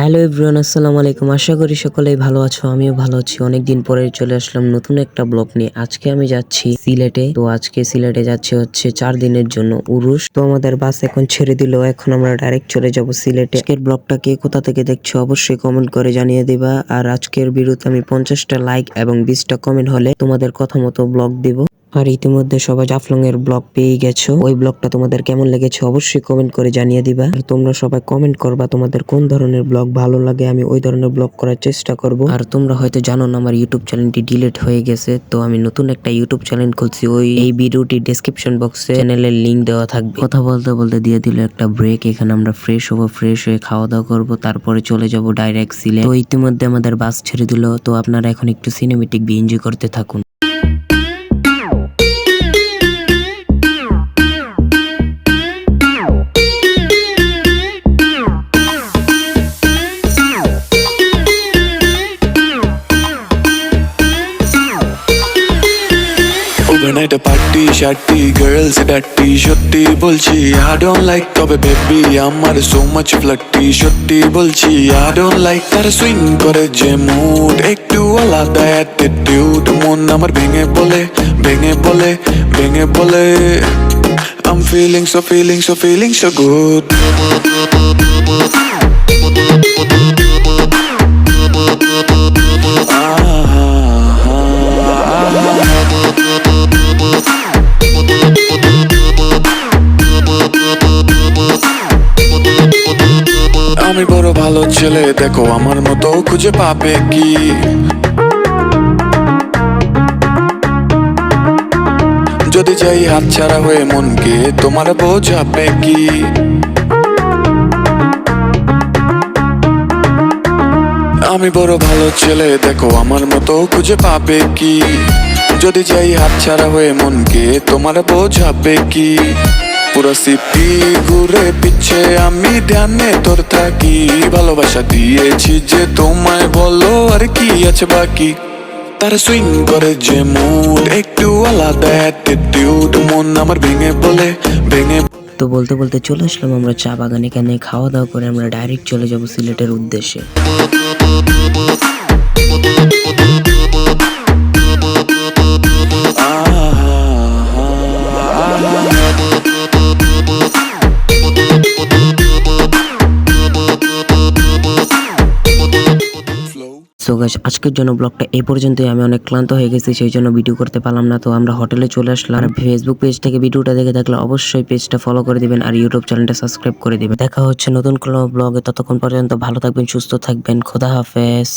Hello everyone, আসসালামু আলাইকুম। আশা করি সকলেই ভালো আছো, আমিও ভালো আছি। অনেকদিন পরে চলে আসলাম নতুন একটা ব্লগ নিয়ে। আজকে আমি যাচ্ছি সিলেটে। তো আজকে সিলেটে যাচ্ছি হচ্ছে চার দিনের জন্য উরুষ তো আমাদের বাস এখন ছেড়ে দিল। এখন আমরা ডাইরেক্ট চলে যাব সিলেটে। আজকের ব্লগটা কে কোথা থেকে দেখছ অবশ্যই কমেন্ট করে জানিয়ে দিবা। আর আজকের বিরুদ্ধে আমি পঞ্চাশটা লাইক এবং বিশটা কমেন্ট হলে তোমাদের কথা মতো ব্লগ দিব। আর ইতিমধ্যে সবাই জাফলং এর ব্লগ পেয়ে গেছো। ওই ব্লগটা তোমাদের কেমন লেগেছে অবশ্যই কমেন্ট করে জানিয়ে দিবা। আর তোমরা সবাই কমেন্ট করবা তোমাদের কোন ধরনের ব্লগ ভালো লাগে, আমি ওই ধরনের ব্লগ করার চেষ্টা করব। আর তোমরা হয়তো জানো না, আমার ইউটিউব চ্যানেলটি ডিলিট হয়ে গেছে, তো আমি নতুন একটা ইউটিউব চ্যানেল খুলছি। ওই, এই ভিডিওটি ডেসক্রিপশন বক্সে চ্যানেলের লিংক দেওয়া থাকবে। কথা বলতে বলতে দিয়ে দিল একটা ব্রেক এখানে আমরা ফ্রেশ হব ফ্রেশ হয়ে খাওয়া দাওয়া করব, তারপরে চলে যাব ডাইরেক্ট সিলে তো ইতিমধ্যে আমাদের বাস ছেড়ে দিল, তো আপনারা এখন একটু সিনেমেটিক বি এনজয় করতে থাকুন। ওভারনাইট পার্টি শার্টি গার্লস ডাটি সত্যি বলছি আই ডোন্ট লাইক তবে বেবি আমার সো মাচ ফ্লাটি সত্যি বলছি আই ডোন্ট লাইক তার সুইং করে যে মুড একটু আলাদা অ্যাটিটিউড মন আমার ভেঙে বলে ভেঙে বলে ভেঙে বলে, I'm feeling so feeling so feeling so good. আমি বড় ভালো ছেলে, দেখো আমার মতো খুঁজে পাবে কি? যদি যাই হাত ছাড়া হয়ে মনকে, তোমার বোঝাবে কি? আমি বড় ভালো ছেলে, দেখো আমার মতো খুঁজে পাবে কি? যদি যাই হাত ছাড়া হয়ে মনকে, তোমার বোঝাবে কি? পুরো সিপি ঘুরে পিছে, আমি ধ্যানে তোর থাকি। ভালোবাসা দিয়েছি যে তোমায় বলো আর কি আছে বাকি। তার সুইং করে যে মুড একটু আলাদা অ্যাটিটিউড মন আমার ভেঙে বলে, ভেঙে তো বলতে বলতে চলে আসলাম আমরা চা বাগানে। এখানে খাওয়া দাওয়া করে আমরা ডাইরেক্ট চলে যাব সিলেটের উদ্দেশ্যে। সো গাছ আজকের জন্য ব্লগটা এই পর্যন্তই। আমি অনেক ক্লান্ত হয়ে গেছি সেই জন্য ভিডিও করতে পারলাম না। তো আমরা হোটেলে চলে আসলাম। আর ফেসবুক পেজ থেকে ভিডিওটা দেখে থাকলে অবশ্যই পেজটা ফলো করে দিবেন আর ইউটিউব চ্যানেলটা সাবস্ক্রাইব করে দিবেন। দেখা হচ্ছে নতুন কোনো ব্লগে ততক্ষণ পর্যন্ত ভালো থাকবেন সুস্থ থাকবেন। খোদা হাফেজ।